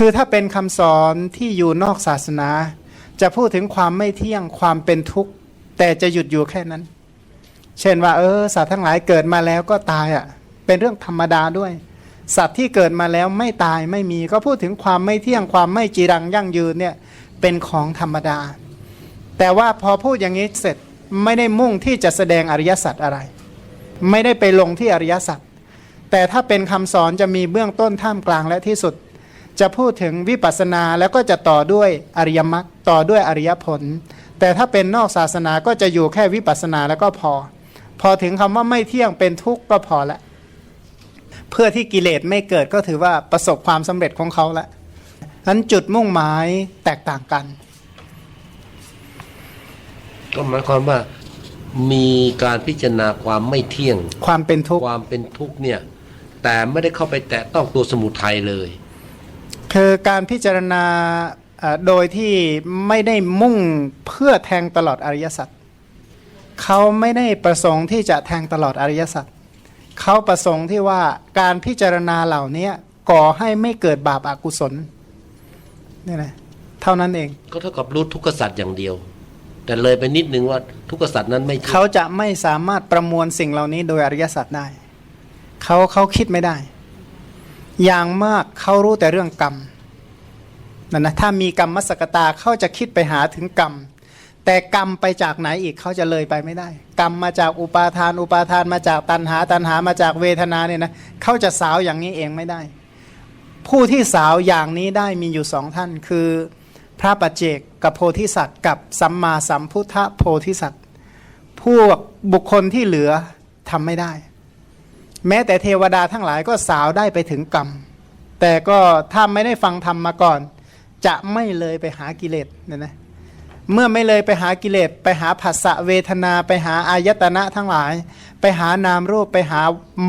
คือถ้าเป็นคำสอนที่อยู่นอกศาสนา จะพูดถึงความไม่เที่ยงความเป็นทุกข์ แต่จะหยุดอยู่แค่นั้น เช่นว่า เออสัตว์ทั้งหลายเกิดมาแล้วก็ตายอะ่ะ เป็นเรื่องธรรมดาด้วย สัตว์ที่เกิดมาแล้วไม่ตายไม่มีก็พูดถึงความไม่เที่ยงความไม่จีรังยั่งยืนเนี่ยเป็นของธรรมดา แต่ว่าพอพูดอย่างนี้เสร็จไม่ได้มุ่งที่จะแสดงอริยสัจอะไร ไม่ได้ไปลงที่อริยสัจแต่ถ้าเป็นคำสอนจะมีเบื้องต้นท่ามกลางและที่สุด จะพูดถึงวิปัสสนาแล้วก็จะต่อด้วยอริยมรรคต่อด้วยอริยผล แต่ถ้าเป็นนอกศาสนาก็จะอยู่แค่วิปัสสนาแล้วก็พอ พอถึงคำว่าไม่เที่ยงเป็นทุกข์ก็พอละ เพื่อที่กิเลสไม่เกิดก็ถือว่าประสบความสำเร็จของเขาละนั้นจุดมุ่งหมายแตกต่างกัน ก็หมายความว่ามีการพิจารณาความไม่เที่ยง ความเป็นทุกข์ความเป็นทุกข์เนี่ย แต่ไม่ได้เข้าไปแตะต้องตัวสมุทัยเลย คือการพิจารณาเอ่อโดยที่ไม่ได้มุ่งเพื่อแทงตลอดอริยสัจเขาไม่ได้ประสงค์ที่จะแทงตลอดอริยสัจเขาประสงค์ที่ว่าการพิจารณาเหล่านี้ก่อให้ไม่เกิดบาปอากุศลนี่นะเท่านั้นเอง ก็เท่ากับรู้ทุกขสัตว์อย่างเดียว แต่เลยไปนิดนึงว่าทุกขสัตว์นั้นไม่เที่ยงเขาจะไม่สามารถประมวลสิ่งเหล่านี้โดยอริยสัจได้เขาเขาคิดไม่ได้ อย่างมากเขารู้แต่เรื่องกรรมนั่นนะถ้ามีกรรมมสกตาเขาจะคิดไปหาถึงกรรม แต่กรรมไปจากไหนอีกเขาจะเลยไปไม่ได้ กรรมมาจากอุปาทาน อุปาทานมาจากตัณหา ตัณหามาจากเวทนาเนี่ยนะเขาจะสาวอย่างนี้เองไม่ได้ ผู้ที่สาวอย่างนี้ได้มีอยู่สองท่าน คือพระปัจเจกกับโพธิสัตว์กับสัมมาสัมพุทธโพธิสัตว์พวกบุคคลที่เหลือทำไม่ได้ แม้แต่เทวดาทั้งหลายก็สาวได้ไปถึงกรรม แต่ก็ถ้าไม่ได้ฟังธรรมมาก่อน จะไม่เลยไปหากิเลสเนี่ยนะเมื่อไม่เลยไปหากิเลสไปหาผัสสะเวทนาไปหาอายตนะทั้งหลาย ไปหานามรูปไปหา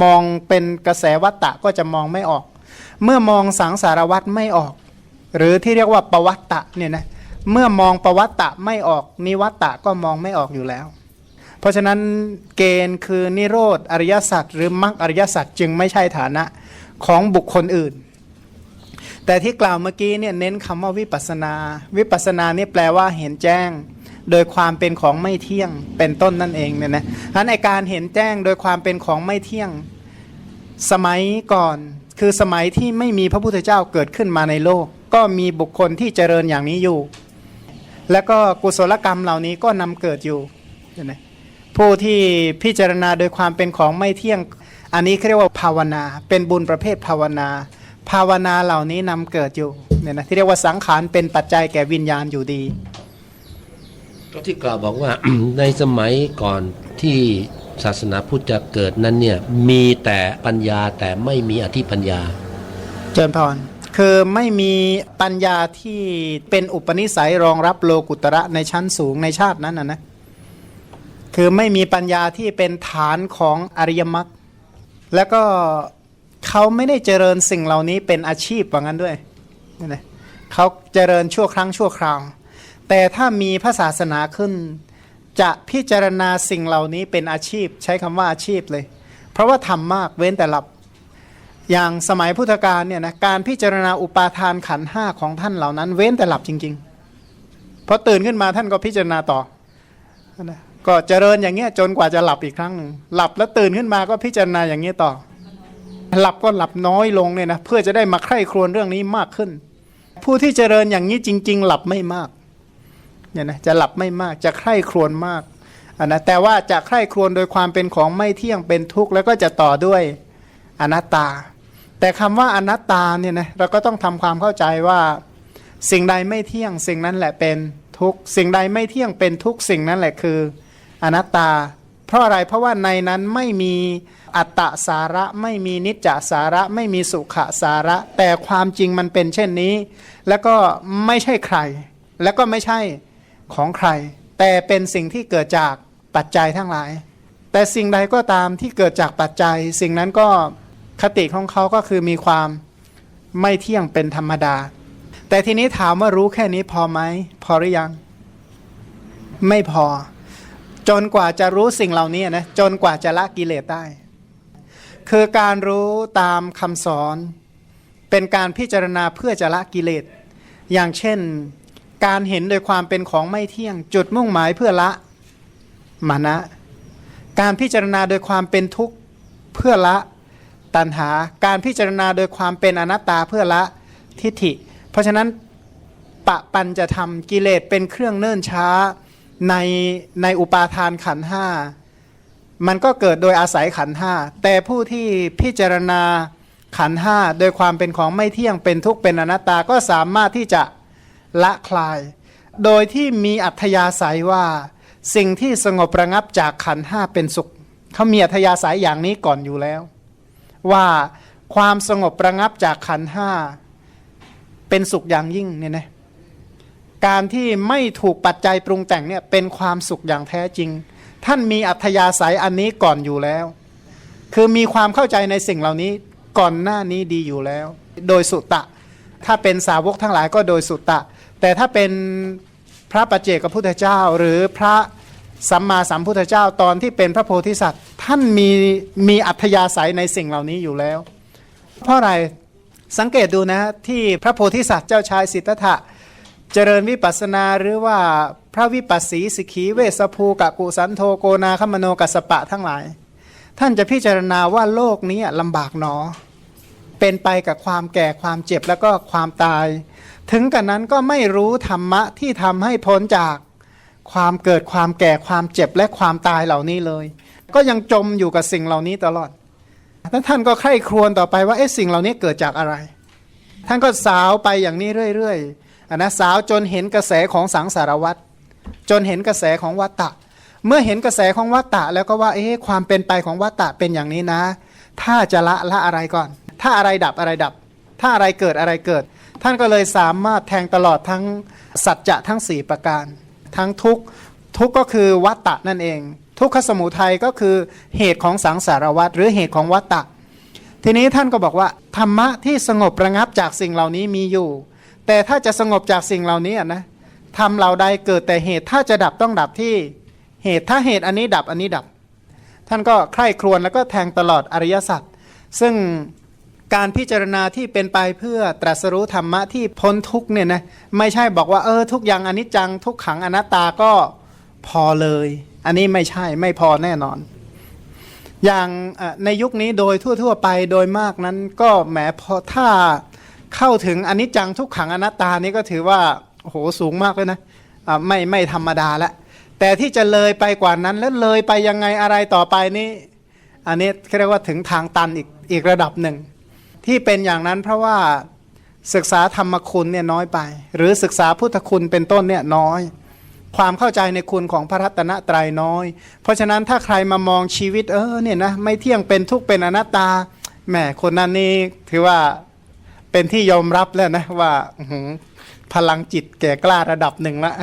มองเป็นกระแสวัตตะก็จะมองไม่ออก เมื่อมองสังสารวัตไม่ออก หรือที่เรียกว่าปวัตตะเนี่ยนะเมื่อมองปวัตตะไม่ออกนิวัตตะก็มองไม่ออกอยู่แล้ว เพราะฉะนั้นเกณฑ์คือนิโรธอริยสัจหรือมรรคอริยสัจจึงไม่ใช่ฐานะของบุคคลอื่น แต่ที่กล่าวเมื่อกี้เนี่ยเน้นคำว่าวิปัสนา วิปัสนานี่แปลว่าเห็นแจ้ง โดยความเป็นของไม่เที่ยงเป็นต้นนั่นเองเนี่ยนะฉะนั้นการเห็นแจ้งโดยความเป็นของไม่เที่ยงสมัยก่อนคือสมัยที่ไม่มีพระพุทธเจ้าเกิดขึ้นมาในโลก ก็มีบุคคลที่เจริญอย่างนี้อยู่ แล้วก็กุศลกรรมเหล่านี้ก็นำเกิดอยู่เห็นไหม ผู้ที่พิจารณาโดยความเป็นของไม่เที่ยง อันนี้เขาเรียกว่าภาวนา เป็นบุญประเภทภาวนา ภาวนาเหล่านี้นำเกิดอยู่เนี่ยนะที่เรียกว่าสังขารเป็นปัจจัยแก่วิญญาณอยู่ดีก็ที่กล่าวบอกว่าในสมัยก่อนที่ศาสนาพุทธจะเกิดนั้นเนี่ยมีแต่ปัญญาแต่ไม่มีอธิปัญญา เจริญพรคือไม่มีปัญญาที่เป็นอุปนิสัยรองรับโลกุตระในชั้นสูงในชาตินั้นนะนะ คือไม่มีปัญญาที่เป็นฐานของอริยมรรคแล้วก็เขาไม่ได้เจริญสิ่งเหล่านี้เป็นอาชีพว่างั้นด้วยนี่นะเขาเจริญชั่วครั้งชั่วคราว แต่ถ้ามีพระศาสนาขึ้น จะพิจารณาสิ่งเหล่านี้เป็นอาชีพ ใช้คำว่าอาชีพเลย เพราะว่าทำมากเว้นแต่หลับ อย่างสมัยพุทธกาลเนี่ยนะการพิจารณาอุปาทานขันห้าของท่านเหล่านั้น เว้นแต่หลับจริง ๆพอตื่นขึ้นมาท่านก็พิจารณาต่อนะ ก็เจริญอย่างเงี้ยจนกว่าจะหลับอีกครั้งหนึ่งหลับแล้วตื่นขึ้นมาก็พิจารณาอย่างเงี้ยต่อ หลับก็หลับน้อยลงเนี่ยนะเพื่อจะได้มาใคร่ครวญเรื่องนี้มากขึ้น ผู้ที่เจริญอย่างนี้จริง ๆ หลับไม่มากเนี่ยนะจะหลับไม่มากจะใคร่ครวญมากอันนะแต่ว่าจะใคร่ครวญโดยความเป็นของไม่เที่ยงเป็นทุกข์แล้วก็จะต่อด้วยอนัตตา แต่คำว่าอนัตตาเนี่ยนะเราก็ต้องทำความเข้าใจว่าสิ่งใดไม่เที่ยงสิ่งนั้นแหละเป็นทุกข์สิ่งใดไม่เที่ยงเป็นทุกข์สิ่งนั้นแหละคือ อนัตตา เพราะอะไรเพราะว่าในนั้นไม่มีอัตตสาระไม่มีนิจจสาระไม่มีสุขสาระ แต่ความจริงมันเป็นเช่นนี้ แล้วก็ไม่ใช่ใคร แล้วก็ไม่ใช่ของใคร แต่เป็นสิ่งที่เกิดจากปัจจัยทั้งหลาย แต่สิ่งใดก็ตามที่เกิดจากปัจจัย สิ่งนั้นก็คติของเขาก็คือมีความไม่เที่ยงเป็นธรรมดา แต่ทีนี้ถามว่ารู้แค่นี้พอไหมพอหรือยัง ไม่พอ จนกว่าจะรู้สิ่งเหล่านี้นะจนกว่าจะละกิเลสได้ คือการรู้ตามคำสอน เป็นการพิจารณาเพื่อจะละกิเลส อย่างเช่นการเห็นโดยความเป็นของไม่เที่ยง จุดมุ่งหมายเพื่อละมานะ การพิจารณาโดยความเป็นทุกข์เพื่อละตัณหา การพิจารณาโดยความเป็นอนัตตาเพื่อละทิฏฐิ เพราะฉะนั้นปะปันจะทำกิเลสเป็นเครื่องเนิ่นช้า ในในอุปาทานขันห้ามันก็เกิดโดยอาศัยขันห้าแต่ผู้ที่พิจารณาขันห้าโดยความเป็นของไม่เที่ยงเป็นทุกข์เป็นอนัตตาก็สามารถที่จะละคลาย โดยที่มีอัธยาศัยว่าสิ่งที่สงบระงับจากขันห้าเป็นสุขเขามีอัธยาศัยอย่างนี้ก่อนอยู่แล้ว ว่าความสงบระงับจากขันห้าเป็นสุขอย่างยิ่งเนี่ยนะ การที่ไม่ถูกปัจจัยปรุงแต่งเนี่ยเป็นความสุขอย่างแท้จริง ท่านมีอัธยาศัยอันนี้ก่อนอยู่แล้ว คือมีความเข้าใจในสิ่งเหล่านี้ก่อนหน้านี้ดีอยู่แล้ว โดยสุตตะถ้าเป็นสาวกทั้งหลายก็โดยสุตตะ แต่ถ้าเป็นพระปัจเจกพุทธเจ้า หรือพระสัมมาสัมพุทธเจ้าตอนที่เป็นพระโพธิสัตว์ ท่านมีมีอัธยาศัยในสิ่งเหล่านี้อยู่แล้ว เพราะอะไรสังเกตดูนะที่พระโพธิสัตว์เจ้าชายสิทธัตถะ เจริญวิปัสนาหรือว่าพระวิปัสสีสิกีเวสภูกะกุสันโทโกนาคมโนกัสสปะทั้งหลาย ท่านจะพิจารณาว่าโลกนี้ลำบากหนอ เป็นไปกับความแก่ความเจ็บแล้วก็ความตาย ถึงกันนั้นก็ไม่รู้ธรรมะที่ทำให้พ้นจากความเกิดความแก่ความเจ็บและความตายเหล่านี้เลย ก็ยังจมอยู่กับสิ่งเหล่านี้ตลอดแล้วท่านก็ใคร่ครวญต่อไปว่าเอ๊ะสิ่งเหล่านี้เกิดจากอะไร ท่านก็สาวไปอย่างนี้เรื่อย ๆ อันนะสาวจนเห็นกระแสของสังสารวัตรจนเห็นกระแสของวัตตะ เมื่อเห็นกระแสของวัตตะ แล้วก็ว่าเอ๊ะความเป็นไปของวัตตะเป็นอย่างนี้นะ ถ้าจะละละอะไรก่อน ถ้าอะไรดับอะไรดับ ถ้าอะไรเกิดอะไรเกิด ท่านก็เลยสามารถแทงตลอดทั้งสัจจะทั้ง 4 ประการ ทั้งทุกทุกก็คือวัตตะนั่นเอง ทุกขสมุทัยก็คือเหตุของสังสารวัตรหรือเหตุของวัตตะ ทีนี้ท่านก็บอกว่าธรรมะที่สงบระงับจากสิ่งเหล่านี้มีอยู่ แต่ถ้าจะสงบจากสิ่งเหล่านี้นะทำเราใดเกิดแต่เหตุถ้าจะดับต้องดับที่เหตุถ้าเหตุอันนี้ดับอันนี้ดับ ท่านก็ใคร่ครวญแล้วก็แทงตลอดอริยสัจซึ่งการพิจารณาที่เป็นไปเพื่อตรัสรู้ธรรมะที่พ้นทุกเนี่ยนะไม่ใช่บอกว่าเออทุกอย่างอนิจจัง ทุกขังอนัตตาก็พอเลย อันนี้ไม่ใช่ไม่พอแน่นอน อย่างในยุคนี้โดยทั่ว ๆ ไปโดยมากนั้นก็แหมพอถ้า เข้าถึงอนิจจังทุกขังอนัตตานี่ก็ถือว่าโอ้โหสูงมากเลยนะไม่ไม่ธรรมดาละแต่ที่จะเลยไปกว่านั้นแล้วเลยไปยังไงอะไรต่อไปนี่อันนี้เขาเรียกว่าถึงทางตันอีกอีกระดับหนึ่ง ที่เป็นอย่างนั้นเพราะว่าศึกษาธรรมคุณเนี่ยน้อยไป หรือศึกษาพุทธคุณเป็นต้นเนี่ยน้อย ความเข้าใจในคุณของพระรัตนตรัยน้อย เพราะฉะนั้นถ้าใครมามองชีวิตเออเนี่ยนะไม่เที่ยงเป็นทุกข์เป็นอนัตตาแหมคนนั้นนี่ถือว่า เป็นที่ยอมรับแล้วนะว่าพลังจิตแก่กล้าระดับหนึ่งละ